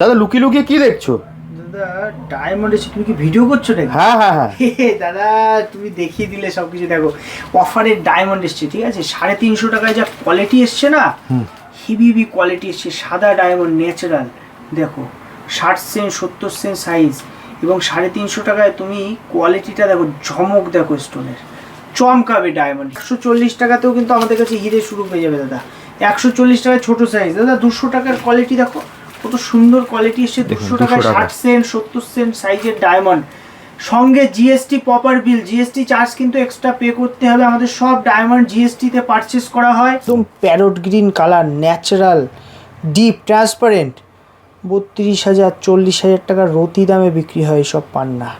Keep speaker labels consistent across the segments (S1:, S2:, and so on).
S1: দাদা লুকিয়ে লুকিয়ে কি দেখছ?
S2: দাদা ডায়মন্ড এসে তুমি কি ভিডিও করছ নাকি?
S1: হ্যাঁ হ্যাঁ হ্যাঁ।
S2: দাদা তুমি দেখিয়ে দিলে সব কিছু দেখো অফারের ডায়মন্ড এসছে ঠিক আছে? সাড়ে তিনশো টাকায় যা কোয়ালিটি এসছে না হিবি হিবি কোয়ালিটি এসছে সাদা ডায়মন্ড ন্যাচারাল দেখো ষাট সেন্ট সত্তর সেন্ট সাইজ এবং সাড়ে তিনশো টাকায় তুমি কোয়ালিটিটা দেখো ঝমক দেখো স্টোনের চমকাবে ডায়মন্ড একশো চল্লিশ টাকাতেও কিন্তু আমাদের কাছে হিরে শুরু হয়ে যাবে দাদা। একশো চল্লিশ টাকায় ছোটো সাইজ দাদা দুশো টাকার কোয়ালিটি দেখো। কত সুন্দর কোয়ালিটি এসছে দুশো টাকায়
S1: টাকা।
S2: ষাট সেন্ট সত্তর সেন্ট সাইজের ডায়মন্ড সঙ্গে GST proper bill GST charge কিন্তু এক্সট্রা পে করতে হবে আমাদের সব ডায়মন্ড জিএসটিতে পারচেস করা হয়। একদম parrot green colour natural deep transparent বত্রিশ হাজার চল্লিশ হাজার টাকার রতি দামে বিক্রি হয় সব পান্না।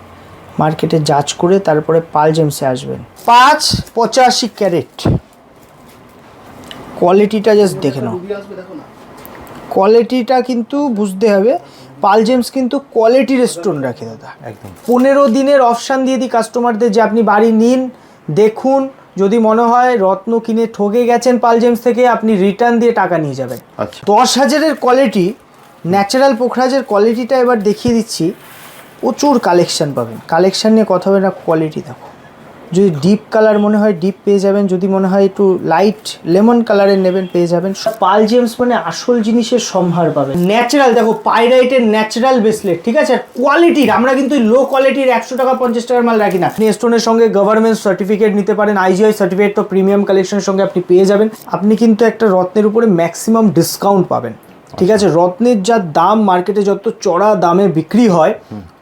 S2: মার্কেটে যাচ করে তারপরে পাল জেমসে আসবেন। পাঁচ পঁচাশি ক্যারেট। কোয়ালিটিটা জাস্ট দেখে নাও। কোয়ালিটিটা কিন্তু বুঝতে হবে। পাল জেমস কিন্তু কোয়ালিটির স্টোন রাখে দাদা।
S1: একদম।
S2: পনেরো দিনের অপশান দিয়ে দিই কাস্টমারদের যে আপনি বাড়ি নিন দেখুন যদি মনে হয় রত্ন কিনে ঠকে গেছেন পাল জেমস থেকে আপনি রিটার্ন দিয়ে টাকা নিয়ে যাবেন।
S1: আচ্ছা।
S2: দশ হাজারের কোয়ালিটি ন্যাচারাল পোখরাজের কোয়ালিটিটা এবার দেখিয়ে দিচ্ছি। প্রচুর কালেকশান পাবেন। কালেকশান নিয়ে কথা হবে না কোয়ালিটি দেখো। যদি ডিপ কালার মনে হয় ডিপ পেয়ে যাবেন, যদি মনে হয় একটু লাইট লেমন কালারের নেবেন, পেয়ে যাবেন। পাল জেমস মানে আসল জিনিসের সম্ভার পাবেন। ন্যাচারাল দেখো পাইরাইটের ন্যাচারাল ব্রেসলেট ঠিক আছে? কোয়ালিটির আমরা কিন্তু লো কোয়ালিটির একশো টাকা, পঞ্চাশ টাকার মাল রাখি না। আপনি স্টোনের সঙ্গে গভর্নমেন্ট সার্টিফিকেট নিতে পারেন আইজিআই সার্টিফিকেট তো প্রিমিয়াম কালেকশনের সঙ্গে আপনি পেয়ে যাবেন। আপনি কিন্তু একটা রত্নের উপরে ম্যাক্সিমাম ডিসকাউন্ট পাবেন, ঠিক আছে? রত্নের যা দাম মার্কেটে যত চড়া দামে বিক্রি হয়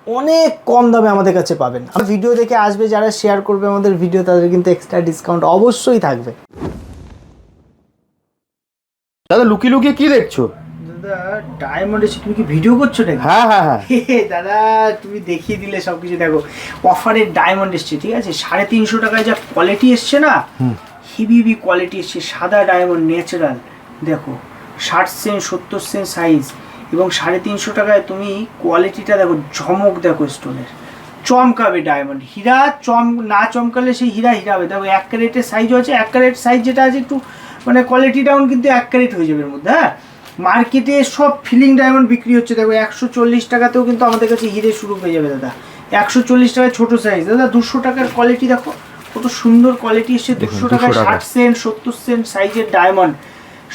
S2: অনেক কম দামে আমাদের কাছে পাবেন। আর ভিডিও দেখে আসবে যারা শেয়ার করবে আমাদের ভিডিও তাদের কিন্তু এক্সট্রা ডিসকাউন্ট অবশ্যই থাকবে।
S1: দাদা লুকিয়ে লুকিয়ে কি দেখছ?
S2: দাদা ডায়মন্ড এসে তুমি কি ভিডিও করছ নাকি?
S1: হ্যাঁ হ্যাঁ হ্যাঁ।
S2: হে, দাদা তুমি দেখিয়ে দিলে সব কিছু দেখো অফারের ডায়মন্ড এসছে ঠিক আছে? সাড়ে তিনশো টাকায় যা কোয়ালিটি এসছে না হিবি হিবি কোয়ালিটি এসছে সাদা ডায়মন্ড ন্যাচারাল দেখো ষাট সেন্ট সত্তর সেন্ট সাইজ এবং সাড়ে তিনশো টাকায় তুমি কোয়ালিটিটা দেখো ঝমক দেখো স্টোনের চমকাবে ডায়মন্ড হীরা চম না চমকালে সেই হীরা হীরা হবে দেখো এক ক্যারেটের সাইজও আছে এক ক্যারেট সাইজ যেটা আছে একটু মানে কোয়ালিটি ডাউন কিন্তু এক ক্যারেট হয়ে যাবে এর মধ্যে হ্যাঁ? মার্কেটে সব ফিলিং ডায়মন্ড বিক্রি হচ্ছে। দেখো একশো চল্লিশ টাকাতেও কিন্তু আমাদের কাছে হিরে শুরু হয়ে যাবে দাদা। একশো চল্লিশ টাকায় ছোটো সাইজ দাদা দুশো টাকার কোয়ালিটি দেখো। কত সুন্দর কোয়ালিটি এসছে দুশো টাকায় ষাট সেন্ট সত্তর সেন্ট সাইজের ডায়মন্ড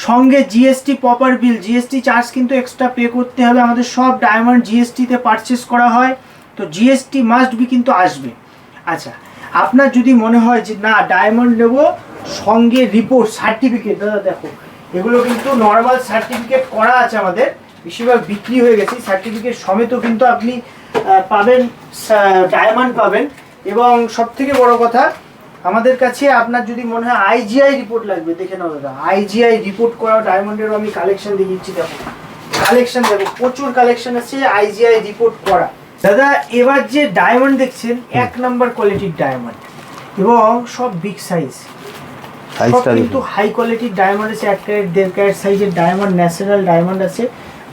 S2: সঙ্গে GST proper bill GST charge কিন্তু এক্সট্রা পে করতে হবে। আমাদের সব ডায়মন্ড জিএসটিতে পারচেস করা হয়। তো জিএসটি মাস্ট বি কিন্তু আসবে। আচ্ছা আপনার যদি মনে হয় যে না ডায়মন্ড নেব, সঙ্গে রিপোর্ট সার্টিফিকেট দাদা দেখো, এগুলো কিন্তু নর্মাল সার্টিফিকেট করা আছে আমাদের। বেশিরভাগ বিক্রি হয়ে গেছে। সার্টিফিকেট সমেতও কিন্তু আপনি পাবেন ডায়মন্ড পাবেন। এবং সব থেকে বড় কথা আমাদের কাছে আপনার যদি মনে হয় আইজিআই রিপোর্ট লাগবে দেখে নাও দাদা। আইজিআই রিপোর্ট করা ডায়মন্ডেরও আমি কালেকশন দেখিয়েছি দেখো। কালেকশন দেখো প্রচুর কালেকশন আছে আইজিআই রিপোর্ট করা। দাদা এবার যে ডায়মন্ড দেখছেন এক নাম্বার কোয়ালিটির ডায়মন্ড এবং সব বিগ সাইজ সব কিন্তু হাই কোয়ালিটির ডায়মন্ড আছে এক ক্যারেট দেড় ক্যারেট সাইজের ডায়মন্ড ন্যাচারাল ডায়মন্ড আছে।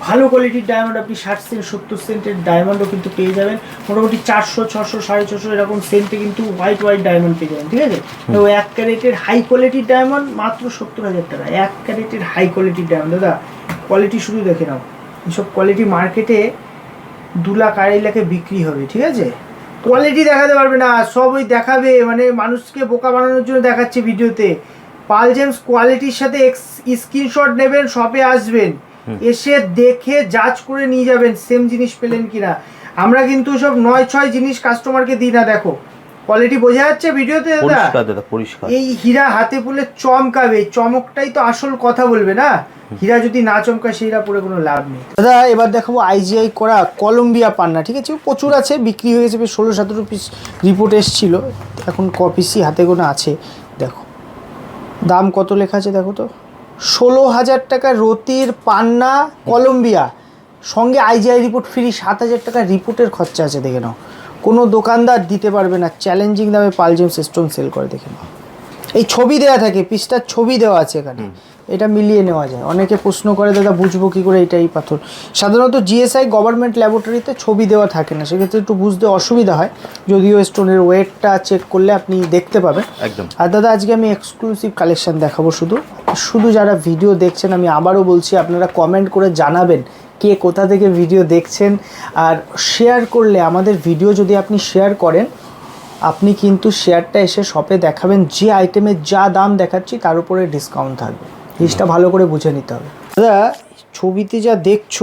S2: ভালো কোয়ালিটির ডায়মন্ড আপনি ষাট সেন্ট সত্তর সেন্টের ডায়মন্ডও কিন্তু পেয়ে যাবেন। মোটামুটি চারশো ছশো সাড়ে ছশো এরকম সেন্টে কিন্তু হোয়াইট হোয়াইট ডায়মন্ড পেয়ে যাবেন ঠিক আছে? তো এক ক্যারেটের হাই কোয়ালিটির ডায়মন্ড মাত্র সত্তর হাজার টাকা। এক ক্যারেটের হাই কোয়ালিটির ডায়মন্ড দাদা কোয়ালিটি শুধু দেখে নাও। এইসব কোয়ালিটি মার্কেটে দু লাখ আড়াই লাখে বিক্রি হবে ঠিক আছে? কোয়ালিটি দেখাতে পারবে না সব ওই দেখাবে। মানে মানুষকে বোকা বানানোর জন্য দেখাচ্ছে ভিডিওতে পাল জেমস কোয়ালিটির সাথে স্ক্রিনশট নেবেন শপে আসবেন। এসে দেখে জাজ করে নিয়ে যাবেন সেম জিনিস পেলেন কিনা। আমরা কিন্তু সব নয় ছয় জিনিস কাস্টমারকে দিই না দেখো। কোয়ালিটি বোঝা যাচ্ছে ভিডিওতে দাদা?
S1: পরিষ্কার
S2: এই হীরা হাতে পুলে চমকাবে চমকটাই তো আসল কথা বলবে না? হীরা যদি না চমকায় সেই হীরা পরে কোনো লাভ নেই। দাদা এবার দেখাবো আইজিআই করা কলম্বিয়া পান্না ঠিক আছে? প্রচুর আছে বিক্রি হয়ে গেছে ষোলো সতেরো পিস রিপোর্ট এসছিল। এখন ক পিসই হাতে গোনা আছে দেখো। দাম কত লেখা আছে দেখো তো? ষোলো হাজার টাকা রতির পান্না, কলম্বিয়া। সঙ্গে আইজিআই রিপোর্ট ফ্রি সাত হাজার টাকা রিপোর্টের খরচা আছে, দেখে নাও। কোনো দোকানদার দিতে পারবে না চ্যালেঞ্জিং দামে পালজিম সিস্টেম সেল করে, দেখে নাও। এই ছবি দেওয়া থাকে, পিসটার ছবি দেওয়া আছে এখানে। এটা মিলিয়ে নেওয়া যায়। অনেকে প্রশ্ন করে দাদা বুঝব কি করে এটা এই পাথর? সাধারণত জিএসআই গভর্নমেন্ট ল্যাবরেটরিতে ছবি দেওয়া থাকে না। সেক্ষেত্রে একটু বুঝতে অসুবিধা হয়। যদিও স্টোনের ওয়েটটা চেক করলে আপনি দেখতে পাবেন।
S1: একদম।
S2: আর দাদা আজকে আমি এক্সক্লুসিভ কালেকশন দেখাবো শুধু। শুধু যারা ভিডিও দেখছেন আমি আবারও বলছি আপনারা কমেন্ট করে জানাবেন কে কোথা থেকে ভিডিও দেখছেন। আর শেয়ার করলে আমাদের ভিডিও যদি আপনি শেয়ার করেন আপনি কিন্তু শেয়ারটা এসে শপে দেখাবেন। যে আইটেমের যা দাম দেখাচ্ছি তার উপরে ডিসকাউন্ট থাকবে। জিনিসটা ভালো করে বুঝে নিতে হবে। দাদা ছবিতে যা দেখছ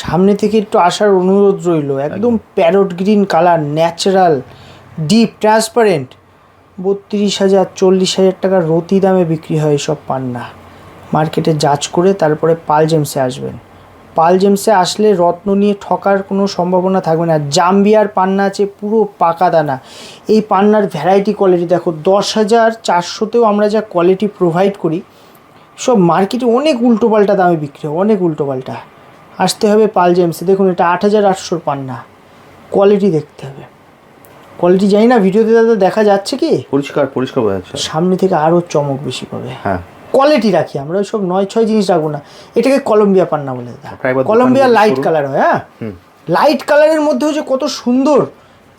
S2: সামনে থেকে একটু আসার অনুরোধ রইল। একদম parrot green colour natural deep transparent. বত্রিশ হাজার চল্লিশ হাজার টাকার রতি দামে বিক্রি হয় এইসব পান্না। মার্কেটে যাচ করে তারপরে পাল জেমসে আসবেন। পাল জেমসে আসলে রত্ন নিয়ে ঠকার কোনো সম্ভাবনা থাকবে না। জাম্বিয়ার পান্না আছে পুরো পাকা দানা। এই পান্নার ভ্যারাইটি কোয়ালিটি দেখো দশ হাজার চারশোতেও আমরা যা কোয়ালিটি প্রোভাইড করি সব মার্কেটে অনেক উল্টোপাল্টা দামে বিক্রি হয় অনেক উল্টোপাল্টা আসতে হবে পাল জেমসে দেখুন এটা আট হাজার আটশোর পান্না। কোয়ালিটি দেখতে হবে। কোয়ালিটি জানি না ভিডিওতে দাদা দেখা যাচ্ছে কি?
S1: পরিষ্কার পরিষ্কার বোঝা যাচ্ছে।
S2: সামনে থেকে আরও চমক বেশি পাবে।
S1: হ্যাঁ।
S2: কোয়ালিটি রাখি আমরা ওই সব নয় ছয় জিনিস রাখব না। এটাকে কলম্বিয়া পান্না বলে কলম্বিয়া লাইট কালার হয় হ্যাঁ? লাইট কালারের মধ্যেও যে কত সুন্দর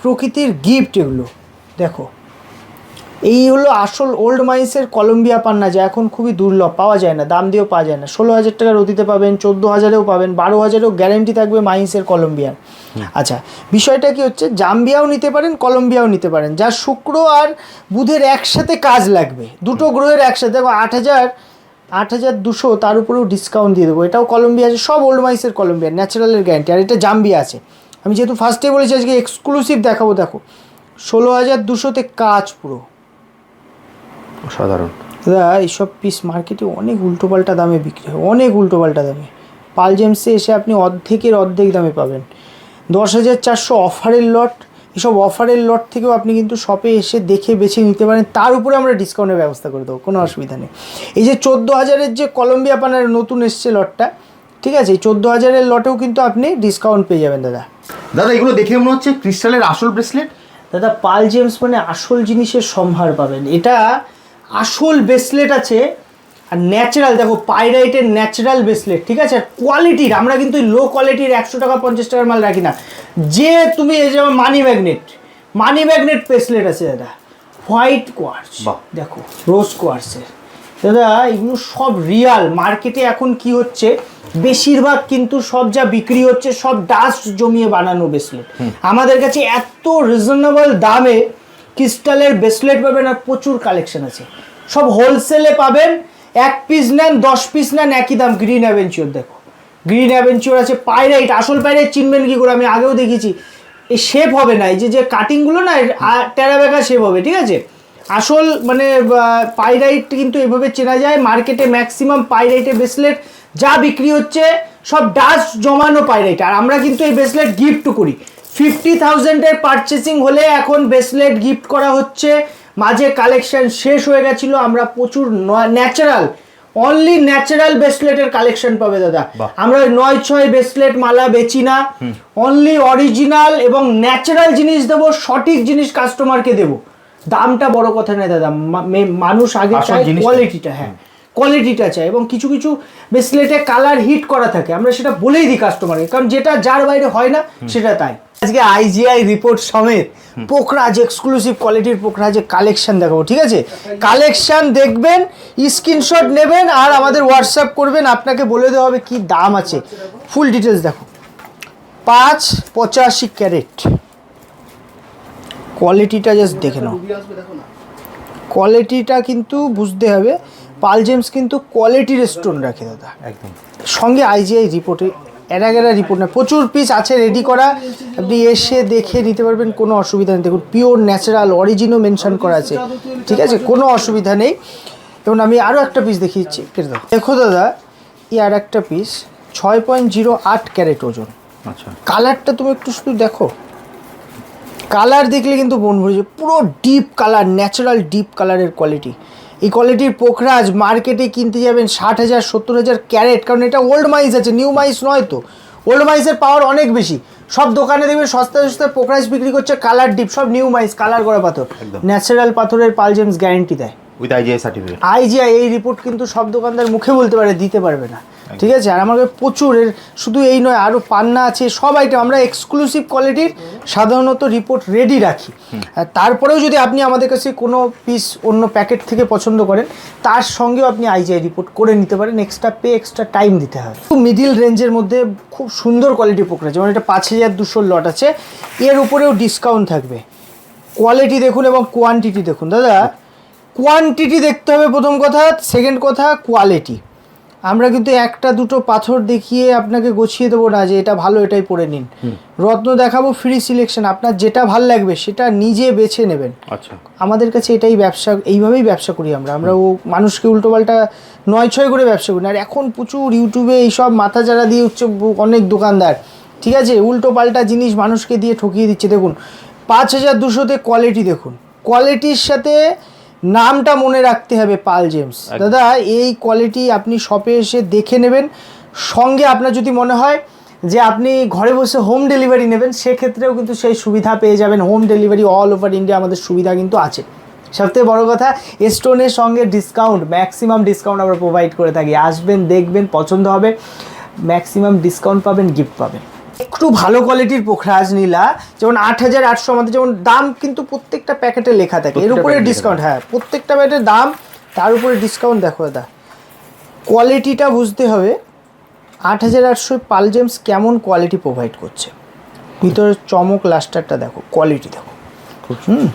S2: প্রকৃতির গিফট এগুলো। দেখো এই হলো আসল ওল্ড মাইন্সের কলম্বিয়া পান্না যা এখন খুবই দুর্লভ পাওয়া যায় না দাম দিয়েও পাওয়া যায় না। ষোলো হাজার টাকার অতিতে পাবেন চোদ্দ হাজারেও পাবেন বারো হাজারেও গ্যারেন্টি থাকবে মাইন্সের কলম্বিয়ার আচ্ছা বিষয়টা কি হচ্ছে? জাম্বিয়াও নিতে পারেন কলম্বিয়াও নিতে পারেন। যা শুক্র আর বুধের একসাথে কাজ লাগবে দুটো গ্রহের একসাথে। দেখো আট হাজার আট হাজার দুশো তার উপরেও ডিসকাউন্ট দিয়ে দেবো। এটাও কলম্বিয়া আছে সব ওল্ড মাইসের কলম্বিয়া ন্যাচারালের গ্যারান্টি আর এটা জাম্বিয়া আছে। আমি যেহেতু ফার্স্টে বলেছি আজকে এক্সক্লুসিভ দেখাবো দেখো। ষোলো হাজার দুশোতে কাজ পুরো।
S1: অসাধারণ
S2: দাদা এইসব পিস মার্কেটে অনেক উল্টোপাল্টা দামে বিক্রি হয় অনেক উল্টোপাল্টা দামে। পাল জেমসে এসে আপনি অর্ধেকের অর্ধেক দামে পাবেন। দশ হাজার চারশো অফারের লট এসব অফারের লট থেকেও আপনি কিন্তু শপে এসে দেখে বেছে নিতে পারেন তার উপরে আমরা ডিসকাউন্টের ব্যবস্থা করে দেবো কোনো অসুবিধা নেই। এই যে চোদ্দ হাজারের যে কলম্বিয়া পানার নতুন এসছে লটটা ঠিক আছে? এই চোদ্দ হাজারের লটেও কিন্তু আপনি ডিসকাউন্ট পেয়ে যাবেন দাদা।
S1: দাদা এগুলো দেখে মনে হচ্ছে ক্রিস্টালের আসল ব্রেসলেট
S2: দাদা পাল জেমস মানে আসল জিনিসের সম্ভার পাবেন। এটা আসল ব্রেসলেট আছে আর ন্যাচারাল দেখো পাইরাইটের ন্যাচারাল ব্রেসলেট ঠিক আছে? আর কোয়ালিটির আমরা কিন্তু লো কোয়ালিটির একশো টাকা পঞ্চাশ টাকার মাল রাখি না। যে তুমি এই যেমন money magnet money magnet bracelet আছে দাদা হোয়াইট কোয়ার্স। দেখো রোজ কোয়ার্সের দাদা এগুলো সব রিয়াল মার্কেটে এখন কি হচ্ছে? বেশিরভাগ কিন্তু সব যা বিক্রি হচ্ছে সব ডাস্ট জমিয়ে বানানো ব্রেসলেট আমাদের কাছে এত রিজনেবল দামে ক্রিস্টালের ব্রেসলেট পাবেন আর প্রচুর কালেকশন আছে। সব হোলসেলে পাবেন, এক পিস নেন, দশ পিস নেন, একই দাম গ্রিন অ্যাভেঞ্চিওর দেখো। গ্রিন অ্যাভেঞ্চিওর আছে পাইরাইট আসল পাইরাইট চিনবেন কি করে? আমি আগেও দেখেছি। এই শেপ হবে না, এই যে যে কাটিংগুলো না টেরাবেকা শেপ হবে, ঠিক আছে? আসল মানে পাইরাইট কিন্তু এভাবে চেনা যায় মার্কেটে ম্যাক্সিমাম পাইরাইটের ব্রেসলেট যা বিক্রি হচ্ছে, সব ডাস্ট জমানো পাইরাইট আর আমরা কিন্তু এই ব্রেসলেট গিফট করি। ফিফটি থাউজেন্ডের পারচেসিং হলে এখন ব্রেসলেট গিফট করা হচ্ছে। মাঝে কালেকশন শেষ হয়ে গেছিল আমরা প্রচুর ন্যাচারাল অনলি ন্যাচারাল ব্রেসলেটের কালেকশন পাবে দাদা। আমরা ওই নয় ছয় ব্রেসলেট মালা বেচি না। অনলি অরিজিনাল এবং ন্যাচারাল জিনিস দেবো সঠিক জিনিস কাস্টমারকে দেবো। দামটা বড় কথা নয় দাদা মানুষ আগে চায় কোয়ালিটিটা হ্যাঁ। কোয়ালিটিটা চাই এবং কিছু কিছু ব্রেসলেটে কালার হিট করা থাকে। আমরা সেটা বলেই দিই কাস্টমারকে কারণ যেটা যার বাইরে হয় না সেটা তাই। আজকে আইজিআই রিপোর্ট সমেত পোকরাজ এক্সক্লুসিভ কোয়ালিটির পোকরাজের কালেকশন দেখাবো ঠিক আছে? কালেকশন দেখবেন স্ক্রিনশট নেবেন আর আমাদের হোয়াটসঅ্যাপ করবেন আপনাকে বলে দেওয়া হবে কি দাম আছে। ফুল ডিটেলস দেখো। পাঁচ পঁচাশি ক্যারেট। কোয়ালিটিটা জাস্ট দেখে নাও। কোয়ালিটিটা কিন্তু বুঝতে হবে। পাল জেমস কিন্তু কোয়ালিটির স্টোন রাখে দাদা।
S1: একদম।
S2: সঙ্গে আইজিআই রিপোর্টে এরা গেরা রিপোর্ট না প্রচুর পিস আছে রেডি করা। আপনি এসে দেখে নিতে পারবেন কোনো অসুবিধা নেই। দেখুন পিওর ন্যাচারাল অরিজিনও মেনশন করা আছে। ঠিক আছে? কোনো অসুবিধা নেই। এবং আমি আরও একটা পিস দেখিয়েছি। কেটে দাও। দেখো দাদা এই আর একটা পিস ছয় পয়েন্ট জিরো আট ক্যারেট ওজন।
S1: আচ্ছা।
S2: কালারটা তুমি একটু শুধু দেখো। কালার দেখলে কিন্তু মন ভরে পুরো ডিপ কালার ন্যাচারাল ডিপ কালারের কোয়ালিটি এই কোয়ালিটির পোখরাজ মার্কেটে কিনতে যাবেন ষাট হাজার সত্তর হাজার ক্যারেট কারণ এটা ওল্ড মাইস আছে নিউ মাইস নয় তো। ওল্ড মাইসের পাওয়ার অনেক বেশি। সব দোকানে দেখবেন সস্তা সস্তায় পোখরাজ বিক্রি করছে কালার ডিপ সব নিউ মাইস কালার করা পাথর।
S1: একদম।
S2: ন্যাচারাল পাথরের পালজেমস গ্যারেন্টি দেয়।
S1: উইথ আইজিআই সার্টিফিকেট
S2: আইজিআই এই রিপোর্ট কিন্তু সব দোকানদার মুখে বলতে পারে দিতে পারবে না। ঠিক আছে? আর আমার প্রচুর এর শুধু এই নয় আরও পান্না আছে সব আইটেম আমরা এক্সক্লুসিভ কোয়ালিটির সাধারণত রিপোর্ট রেডি রাখি। তারপরেও যদি আপনি আমাদের কাছে কোনো পিস অন্য প্যাকেট থেকে পছন্দ করেন তার সঙ্গেও আপনি আইজিআই রিপোর্ট করে নিতে পারেন এক্সট্রা পে এক্সট্রা টাইম দিতে হয় খুব মিডিল রেঞ্জের মধ্যে খুব সুন্দর কোয়ালিটি পোকরা যেমন এটা পাঁচ হাজার দুশোর লট আছে। এর উপরেও ডিসকাউন্ট থাকবে। কোয়ালিটি দেখুন এবং কোয়ান্টিটি দেখুন। দাদা কোয়ান্টিটি দেখতে হবে প্রথম কথা সেকেন্ড কথা কোয়ালিটি আমরা কিন্তু একটা দুটো পাথর দেখিয়ে আপনাকে গুছিয়ে দেবো না যে এটা ভালো এটাই পরে নিন। রত্ন দেখাবো ফ্রি সিলেকশন আপনার যেটা ভালো লাগবে সেটা নিজে বেছে নেবেন।
S1: আচ্ছা।
S2: আমাদের কাছে এটাই ব্যবসা এইভাবেই ব্যবসা করি আমরা। আমরা ও মানুষকে উল্টোপাল্টা নয় ছয় করে ব্যবসা করি আর এখন প্রচুর ইউটিউবে এইসব মাথা চারা দিয়ে ব- অনেক দোকানদার ঠিক আছে? উল্টো পাল্টা জিনিস মানুষকে দিয়ে ঠকিয়ে দিচ্ছে। দেখুন পাঁচ হাজার দুশোতে কোয়ালিটি দেখুন। কোয়ালিটির সাথে নামটা মনে রাখতে হবে পাল জেমস। দাদা এই কোয়ালিটি আপনি শপে এসে দেখে নেবেন। সঙ্গে আপনার যদি মনে হয় যে আপনি ঘরে বসে হোম ডেলিভারি নেবেন সেক্ষেত্রেও কিন্তু সেই সুবিধা পেয়ে যাবেন। Home delivery all over India আমাদের সুবিধা কিন্তু আছে। সবথেকে বড় কথা স্টোনের সঙ্গে ডিসকাউন্ট ম্যাক্সিমাম ডিসকাউন্ট আমরা প্রোভাইড করে থাকি। আসবেন দেখবেন পছন্দ হবে ম্যাক্সিমাম ডিসকাউন্ট পাবেন গিফট পাবেন। একটু ভালো কোয়ালিটির পোখরাজ নীলা যেমন আট হাজার আটশো আমাদের যেমন দাম কিন্তু প্রত্যেকটা প্যাকেটে লেখা থাকে। এর উপরে ডিসকাউন্ট হ্যাঁ প্রত্যেকটা প্যাকেটের দাম তার উপরে ডিসকাউন্ট দেখো দাদা। কোয়ালিটিটা বুঝতে হবে আট হাজার আটশো পাল জেমস কেমন কোয়ালিটি প্রোভাইড করছে। ভিতরের চমক লাস্টারটা দেখো কোয়ালিটি দেখো। হুম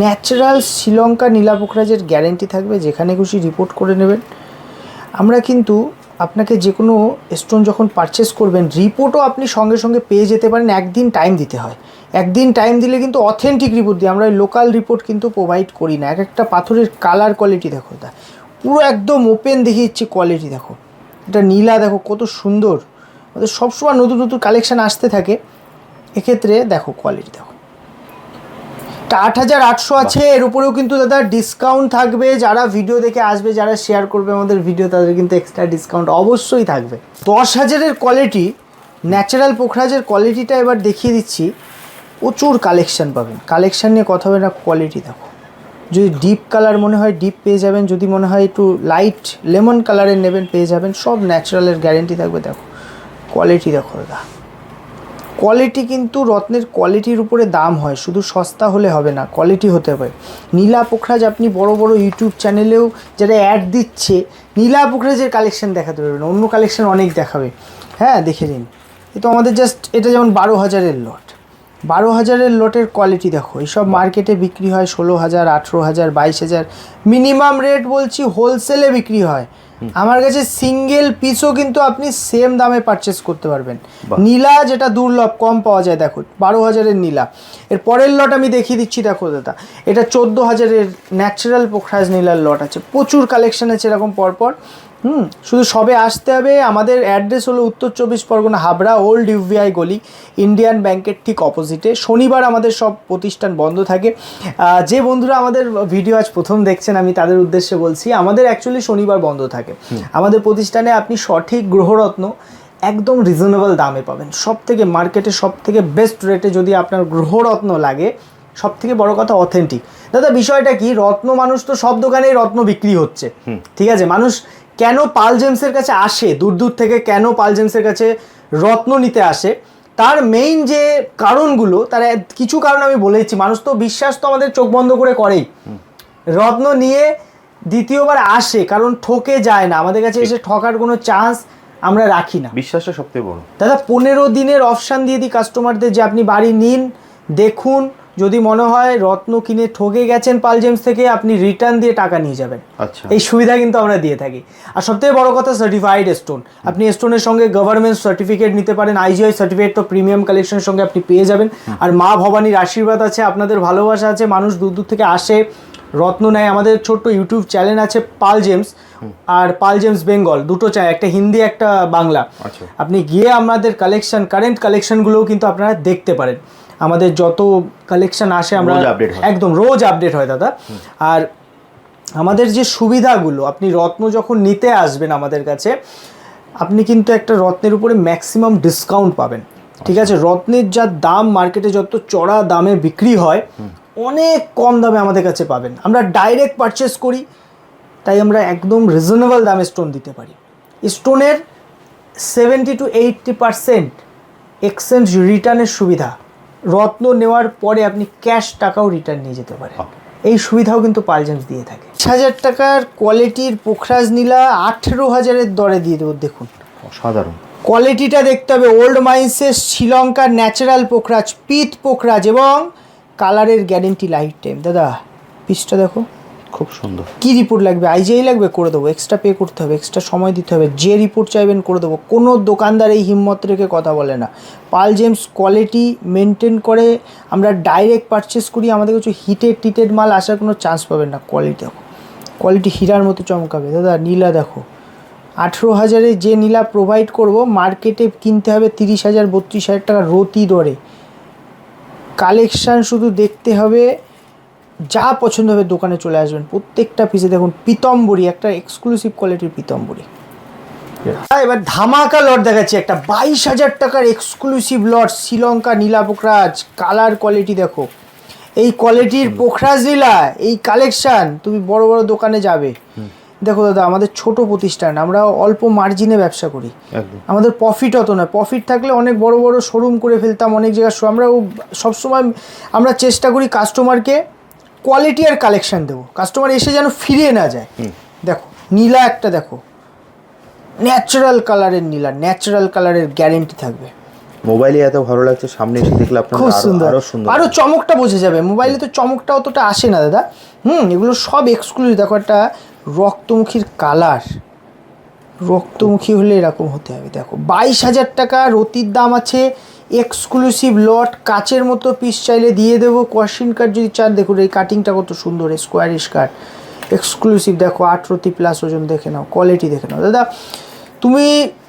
S2: ন্যাচারাল শ্রীলঙ্কা নীলা পোখরাজের গ্যারেন্টি থাকবে যেখানে খুশি রিপোর্ট করে নেবেন। আমরা কিন্তু আপনাকে যে কোনো স্টোন যখন পারচেস করবেন রিপোর্টও আপনি সঙ্গে সঙ্গে পেয়ে যেতে পারেন, একদিন টাইম দিতে হয়। একদিন টাইম দিলে কিন্তু অথেন্টিক রিপোর্ট দিই আমরা লোকাল রিপোর্ট কিন্তু প্রোভাইড করি না। এক একটা পাথরের কালার কোয়ালিটি দেখো দা পুরো একদম ওপেন দেখিয়ে দিচ্ছি কোয়ালিটি দেখো। এটা নীলা দেখো, কত সুন্দর। আমাদের সবসময় নতুন নতুন কালেকশান আসতে থাকে। এক্ষেত্রে দেখো কোয়ালিটি দেখো। আট হাজার আটশো আছে এর উপরেও কিন্তু দাদা ডিসকাউন্ট থাকবে। যারা ভিডিও দেখে আসবে যারা শেয়ার করবে আমাদের ভিডিও তাদের কিন্তু এক্সট্রা ডিসকাউন্ট অবশ্যই থাকবে। দশ হাজারের কোয়ালিটি ন্যাচারাল পোখরাজের কোয়ালিটিটা এবার দেখিয়ে দিচ্ছি। প্রচুর কালেকশন পাবেন। কালেকশন নিয়ে কথা হবে না কোয়ালিটি দেখো। যদি ডিপ কালার মনে হয় ডিপ পেয়ে যাবেন। যদি মনে হয় একটু লাইট লেমন কালারের নেবেন পেয়ে যাবেন। সব ন্যাচারালের গ্যারেন্টি থাকবে দেখো। কোয়ালিটি দেখো দাদা। কোয়ালিটি কিন্তু রত্নের কোয়ালিটির উপরে দাম হয়, শুধু সস্তা হলে হবে না কোয়ালিটি হতে হবে। নীলা পোখরাজ, আপনি বড় বড় ইউটিউব চ্যানেলেও যারা অ্যাড দিচ্ছে, নীলা পোখরাজের কালেকশন দেখাতে পারবেন, অন্য কালেকশন অনেক দেখাবে। হ্যাঁ দেখে নিন। এ তো আমাদের জাস্ট এটা যেমন বারো হাজারের লট বারো হাজারের লটের কোয়ালিটি দেখো এইসব মার্কেটে বিক্রি হয় ষোলো হাজার, আঠেরো হাজার, বাইশ হাজার। মিনিমাম রেট বলছি হোলসেলে বিক্রি হয়। আমার কাছে সিঙ্গেল পিসও কিন্তু আপনি সেম দামে পারচেস করতে পারবেন। নীলা যেটা দুর্লভ কম পাওয়া যায় দেখো বারো হাজারের নীলা। এর পরের লট আমি দেখিয়ে দিচ্ছি দেখো দাদা এটা চোদ্দ হাজারের ন্যাচারাল পোখরাজ নীলার লট আছে। প্রচুর কালেকশন আছে এরকম পরপর। হুম শুধু সবে আসতে হবে। আমাদের অ্যাড্রেস হলো উত্তর চব্বিশ পরগনা হাবড়া ওল্ড ইউভিআই গলি ইন্ডিয়ান ব্যাংকের ঠিক অপোজিটে। শনিবার আমাদের সব প্রতিষ্ঠান বন্ধ থাকে। যে বন্ধুরা আমাদের ভিডিও আজ প্রথম দেখছেন আমি তাদের উদ্দেশ্যে বলছি আমাদের অ্যাকচুয়ালি শনিবার বন্ধ থাকে। আমাদের প্রতিষ্ঠানে আপনি সঠিক গ্রহরত্ন একদম রিজনেবল দামে পাবেন। সব থেকে মার্কেটে সব থেকে বেস্ট রেটে যদি আপনার গ্রহরত্ন লাগে সব থেকে বড় কথা অথেন্টিক দাদা বিষয়টা কি? রত্ন মানুষ তো সব দোকানেই রত্ন বিক্রি হচ্ছে। ঠিক আছে? মানুষ কেন পাল জেমসের কাছে আসে? দূর দূর থেকে কেন পাল জেমসের কাছে রত্ন নিতে আসে? তার মেইন যে কারণগুলো তার কিছু কারণ আমি বলেইছি মানুষ তো বিশ্বাস তো আমাদের চোখ বন্ধ করে করেই। রত্ন নিয়ে দ্বিতীয়বার আসে কারণ ঠকে যায় না। আমাদের কাছে এসে ঠকার কোনো চান্স আমরা রাখি না।
S1: বিশ্বাসটা সবথেকে বড়।
S2: দাদা পনেরো দিনের অপশান দিয়ে দিই কাস্টমারদের যে আপনি বাড়ি নিন দেখুন যদি মনে হয় রত্ন কিনে ঠকে গেছেন পাল জেমস থেকে আপনি রিটার্ন দিয়ে টাকা নিয়ে যাবেন।
S1: আচ্ছা।
S2: এই সুবিধা কিন্তু আমরা দিয়ে থাকি। আর সবথেকে বড় কথা সার্টিফাইড স্টোন আপনি স্টোনের সঙ্গে গভর্নমেন্ট সার্টিফিকেট নিতে পারেন আইজিআই সার্টিফিকেট তো প্রিমিয়াম কালেকশনের সঙ্গে আপনি পেয়ে যাবেন। আর মা ভবানীর আশীর্বাদ আছে আপনাদের ভালোবাসা আছে মানুষ দূর দূর থেকে আসে রত্ন নেয়। আমাদের ছোট্ট ইউটিউব চ্যানেল আছে পাল জেমস আর পাল জেমস বেঙ্গল দুটো চাই একটা হিন্দি একটা বাংলা।
S1: আচ্ছা।
S2: আপনি গিয়ে আমাদের কালেকশন কারেন্ট কালেকশনগুলোও কিন্তু আপনারা দেখতে পারেন। আমাদের যত কালেকশন আসে আমরা একদম রোজ আপডেট হয় দাদা। আর আমাদের যে সুবিধাগুলো আপনি রত্ন যখন নিতে আসবেন আমাদের কাছে আপনি কিন্তু একটা রত্নের উপরে ম্যাক্সিমাম ডিসকাউন্ট পাবেন। ঠিক আছে? রত্নের যা দাম মার্কেটে যত চড়া দামে বিক্রি হয় অনেক কম দামে আমাদের কাছে পাবেন। আমরা ডাইরেক্ট পারচেস করি তাই আমরা একদম রিজনেবল দামে স্টোন দিতে পারি। স্টোনের seventy two eighty percent exchange রিটার্নের সুবিধা। রত্ন নেওয়ার পরে আপনি ক্যাশ টাকাও রিটার্ন নিয়ে যেতে পারেন। এই সুবিধাও কিন্তু পালজেন্স দিয়ে থাকে। ছ হাজার টাকার কোয়ালিটির পোখরাজ নীলা আঠেরো হাজারের দরে দিয়ে দেবো দেখুন।
S1: সাধারণ
S2: কোয়ালিটিটা দেখতে হবে ওল্ড মাইন্সের শ্রীলঙ্কার ন্যাচারাল পোখরাজ পিত পোখরাজ এবং কালারের গ্যারেন্টি লাইফ টাইম দাদা পিসটা দেখো।
S1: খুব সুন্দর।
S2: কি রিপোর্ট লাগবে? আইজিআই লাগবে? করে দেবো। এক্সট্রা পে করতে হবে এক্সট্রা সময় দিতে হবে। যে রিপোর্ট চাইবেন, করে দেবো। কোনো দোকানদার এই হিম্মত রেখে কথা বলে না। পাল জেমস কোয়ালিটি মেনটেন করে আমরা ডাইরেক্ট পারচেস করি। আমাদের কিছু হিটেড টিটেড মাল আসার কোনো চান্স পাবেন না। কোয়ালিটি দেখো। কোয়ালিটি হীরার মতো চমকাবে। দাদা, নীলা দেখো। আঠেরো হাজারে যে নীলা প্রোভাইড করব মার্কেটে কিনতে হবে তিরিশ হাজার, বত্রিশ হাজার টাকা রতি দরে। কালেকশান শুধু দেখতে হবে যা পছন্দ হবে দোকানে চলে আসবেন। প্রত্যেকটা পিসে দেখুন পিতম্বরী একটা এক্সক্লুসিভ কোয়ালিটির পিতম্বরী। এবার ধামাকা লট দেখাচ্ছি একটা। বাইশ হাজার টাকার এক্সক্লুসিভ লট শ্রীলঙ্কা নীলা পোখরাজ কালার কোয়ালিটি দেখো। এই কোয়ালিটির পোখরাজ নীলা এই কালেকশান তুমি বড় বড় দোকানে যাবে। দেখো দাদা আমাদের ছোট প্রতিষ্ঠান আমরা অল্প মার্জিনে ব্যবসা করি। আমাদের প্রফিট হতো না প্রফিট থাকলে অনেক বড় বড় শোরুম করে ফেলতাম অনেক জায়গায় আমরা সবসময় আমরা চেষ্টা করি কাস্টমারকে কোয়ালিটি আর কালেকশন দেবো। কাস্টমার এসে যেন ফিরিয়ে না যায়। দেখো নীলা একটা দেখো। ন্যাচারাল কালারের নীলা ন্যাচারাল কালারের গ্যারেন্টি থাকবে।
S1: মোবাইলে এত ভালো লাগছে সামনে এসে দেখলে আপনার
S2: খুব সুন্দর।
S1: আরও সুন্দর
S2: আরও চমকটা বোঝা যাবে। মোবাইলে তো চমকটা অতটা আসে না দাদা। হুম এগুলো সব এক্সক্লুসিভ দেখো একটা রক্তমুখীর কালার রক্তমুখী হলে এরকম হতে হবে। দেখো বাইশ হাজার টাকা রতির দাম আছে। এক্সক্লুসিভ লট কাচের মতো পিস চাইলে দিয়ে দেবো। কোয়াশিন কার্ড যদি চান দেখুন এই কাটিংটা কত সুন্দর স্কোয়ারিশ কার্ড এক্সক্লুসিভ দেখো আট রতি প্লাস ওজন দেখে নাও কোয়ালিটি দেখে নাও। দাদা তুমি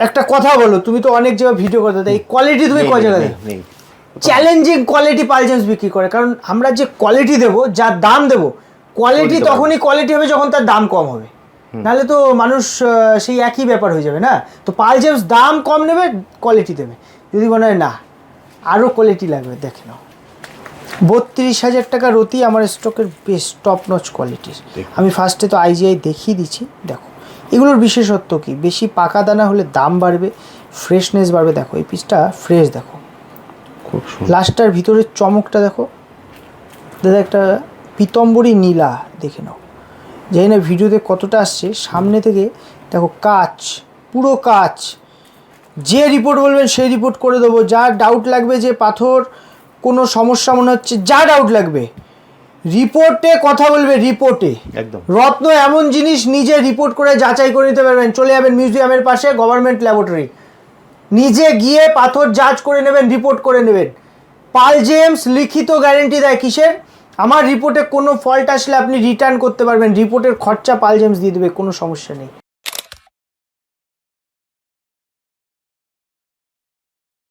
S2: একটা কথা বলো তুমি তো অনেক জায়গায় ভিডিও করতে দাদা এই কোয়ালিটি তুমি
S1: নেই,
S2: ক
S1: নেই,
S2: জায়গায়। চ্যালেঞ্জিং কোয়ালিটি পালজেন্স বিক্রি করে কারণ আমরা যে কোয়ালিটি দেবো যার দাম দেবো কোয়ালিটি তখনই কোয়ালিটি হবে যখন তার দাম কম হবে। নাহলে তো মানুষ সেই একই ব্যাপার হয়ে যাবে না? তো পালজেন্স দাম কম নেবে কোয়ালিটি দেবে। যদি মনে হয় না আরও কোয়ালিটি লাগবে দেখে নাও। বত্রিশ হাজার টাকা রতি আমার স্টকের বেশ টপ নচ কোয়ালিটির আমি ফার্স্টে তো আইজিআই দেখিয়ে দিচ্ছি দেখো। এগুলোর বিশেষত্ব কি? বেশি পাকা দানা হলে দাম বাড়বে ফ্রেশনেস বাড়বে। দেখো এই পিসটা ফ্রেশ দেখো। লাস্টটার ভিতরের চমকটা দেখো। দাদা একটা পিতম্বরী নীলা দেখে নাও। জানি না ভিডিওতে কতটা আসছে সামনে থেকে দেখো কাচ পুরো কাচ। যে রিপোর্ট বলবেন সেই রিপোর্ট করে দেবো। যা ডাউট লাগবে যে পাথর কোনো সমস্যা মনে হচ্ছে যা ডাউট লাগবে রিপোর্টে কথা বলবে রিপোর্টে
S1: একদম।
S2: রত্ন এমন জিনিস নিজে রিপোর্ট করে যাচাই করে নিতে পারবেন। চলে যাবেন মিউজিয়ামের পাশে গভর্নমেন্ট ল্যাবরেটরি নিজে গিয়ে পাথর জাজ করে নেবেন রিপোর্ট করে নেবেন। পাল জেমস লিখিত গ্যারেন্টি দেয় কিসের? আমার রিপোর্টে কোনো ফল্ট আসলে আপনি রিটার্ন করতে পারবেন। রিপোর্টের খরচা পাল জেমস দিয়ে দেবে কোনো সমস্যা নেই।